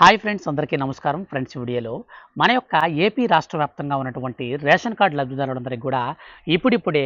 Hi friends అందరికీ నమస్కారం. Friends వీడియోలో మన యొక్క ఏపీ రాష్ట్ర వ్యాప్తంగా ఉన్నటువంటి రేషన్ కార్డు లబ్ధిదారులందరికీ కూడా ఇప్పుడిప్పుడే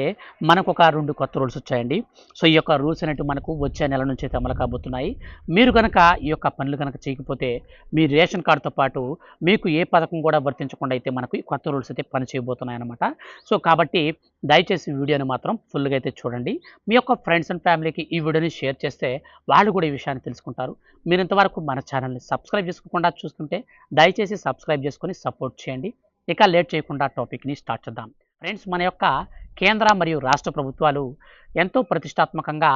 మనకు ఒక రెండు కొత్త రూల్స్ వచ్చాయండి. సో ఈ యొక్క రూల్స్ అనేవి మనకు వచ్చే నెల నుంచి అయితే అమలు కాబోతున్నాయి. మీరు కనుక ఈ యొక్క పనులు కనుక చేయకపోతే మీ రేషన్ కార్డుతో పాటు మీకు ఏ పథకం కూడా వర్తించకుండా అయితే మనకు ఈ కొత్త రూల్స్ అయితే పని చేయబోతున్నాయి అనమాట సో కాబట్టి దయచేసి వీడియోని మాత్రం ఫుల్గా అయితే చూడండి. మీ యొక్క ఫ్రెండ్స్ అండ్ ఫ్యామిలీకి ఈ వీడియోని షేర్ చేస్తే వాళ్ళు కూడా ఈ విషయాన్ని తెలుసుకుంటారు. మీరు ఇంతవరకు మన ఛానల్ని సబ్స్క్రైబ్ చేసుకోకుండా చూస్తుంటే దయచేసి సబ్స్క్రైబ్ చేసుకొని సపోర్ట్ చేయండి. ఇక లేట్ చేయకుండా టాపిక్ని స్టార్ట్ చేద్దాం. ఫ్రెండ్స్ మన యొక్క కేంద్ర మరియు రాష్ట్ర ప్రభుత్వాలు ఎంతో ప్రతిష్టాత్మకంగా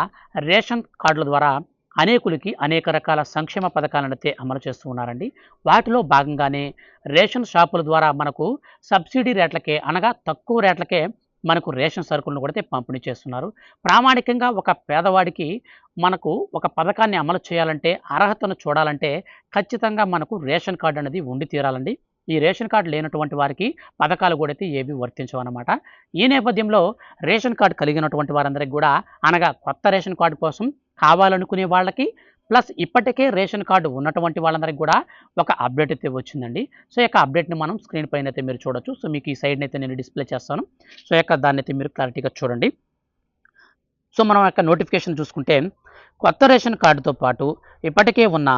రేషన్ కార్డుల ద్వారా అనేకులకి అనేక రకాల సంక్షేమ పథకాలను అయితే అమలు చేస్తూ ఉన్నారండి. వాటిలో భాగంగానే రేషన్ షాపుల ద్వారా మనకు సబ్సిడీ రేట్లకే అనగా తక్కువ రేట్లకే మనకు రేషన్ సరుకులను కూడా అయితే పంపిణీ చేస్తున్నారు. ప్రామాణికంగా ఒక పేదవాడికి మనకు ఒక పథకాన్ని అమలు చేయాలంటే అర్హతను చూడాలంటే ఖచ్చితంగా మనకు రేషన్ కార్డు అనేది ఉండి తీరాలండి. ఈ రేషన్ కార్డు లేనటువంటి వారికి పథకాలు కూడా అయితే ఏవి వర్తించవన్నమాట. ఈ నేపథ్యంలో రేషన్ కార్డు కలిగినటువంటి వారందరికీ కూడా అనగా కొత్త రేషన్ కార్డు కోసం కావాలనుకునే వాళ్ళకి ప్లస్ ఇప్పటికే రేషన్ కార్డు ఉన్నటువంటి వాళ్ళందరికీ కూడా ఒక అప్డేట్ అయితే వచ్చిందండి. సో యొక్క అప్డేట్ని మనం స్క్రీన్ పైన అయితే మీరు చూడొచ్చు. సో మీకు ఈ సైడ్ని అయితే నేను డిస్ప్లే చేస్తాను. సో యొక్క దాన్ని అయితే మీరు క్లారిటీగా చూడండి. సో మనం యొక్క నోటిఫికేషన్ చూసుకుంటే కొత్త రేషన్ కార్డుతో పాటు ఇప్పటికే ఉన్న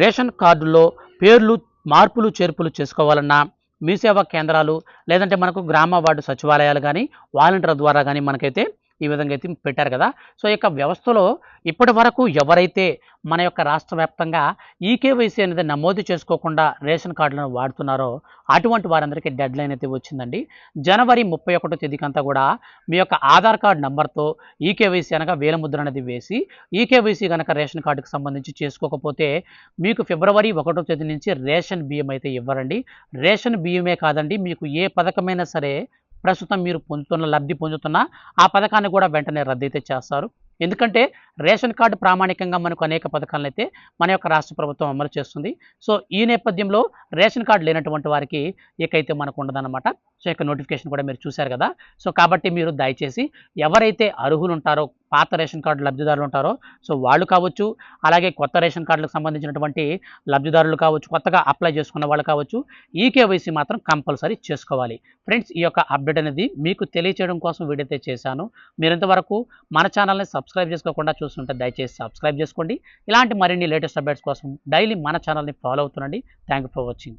రేషన్ కార్డులో పేర్లు మార్పులు చేర్పులు చేసుకోవాలన్నా మీ సేవా కేంద్రాలు లేదంటే మనకు గ్రామ వార్డు సచివాలయాలు కానీ వాలంటీర్ ద్వారా కానీ మనకైతే ఈ విధంగా అయితే పెట్టారు కదా. సో ఈ యొక్క వ్యవస్థలో ఇప్పటి వరకు ఎవరైతే మన యొక్క రాష్ట్ర వ్యాప్తంగా ఈకేవైసీ అనేది నమోదు చేసుకోకుండా రేషన్ కార్డులను వాడుతున్నారో అటువంటి వారందరికీ డెడ్ లైన్ అయితే వచ్చిందండి. జనవరి ముప్పై ఒకటో తేదీకంతా కూడా మీ యొక్క ఆధార్ కార్డ్ నెంబర్తో ఈకేవైసీ అనగా వేలముద్ర అనేది వేసి ఈకేవైసీ కనుక రేషన్ కార్డుకు సంబంధించి చేసుకోకపోతే మీకు ఫిబ్రవరి ఒకటో తేదీ నుంచి రేషన్ బియ్యం అయితే ఇవ్వరండి. రేషన్ బియ్యమే కాదండి మీకు ఏ పథకమైనా సరే ప్రస్తుతం మీరు పొందుతున్న లబ్ధి పొందుతున్న ఆ పథకాన్ని కూడా వెంటనే రద్దయితే చేస్తారు. ఎందుకంటే రేషన్ కార్డు ప్రామాణికంగా మనకు అనేక పథకాలను అయితే మన యొక్క రాష్ట్ర ప్రభుత్వం అమలు చేస్తుంది. సో ఈ నేపథ్యంలో రేషన్ కార్డు లేనటువంటి వారికి ఏకైతే మనకు ఉండదన్నమాట. సో యొక్క నోటిఫికేషన్ కూడా మీరు చూశారు కదా. సో కాబట్టి మీరు దయచేసి ఎవరైతే అర్హులు ఉంటారో పాత రేషన్ కార్డు లబ్ధిదారులు ఉంటారో. సో వాళ్ళు కావచ్చు అలాగే కొత్త రేషన్ కార్డులకు సంబంధించినటువంటి లబ్ధిదారులు కావచ్చు కొత్తగా అప్లై చేసుకున్న వాళ్ళు కావచ్చు ఈ కేవైసీ మాత్రం కంపల్సరీ చేసుకోవాలి. ఫ్రెండ్స్ ఈ యొక్క అప్డేట్ అనేది మీకు తెలియచేయడం కోసం వీడియో అయితే చేశాను. మీరు ఇంతవరకు మన ఛానల్ని సబ్స్క్రైబ్ చేసుకోకుండా చూస్తుంటే దయచేసి సబ్స్క్రైబ్ చేసుకోండి. ఇలాంటి మరిన్ని లేటెస్ట్ అప్డేట్స్ కోసం డైలీ మన ఛానల్ని follow అవుతుండండి. Thank you for watching.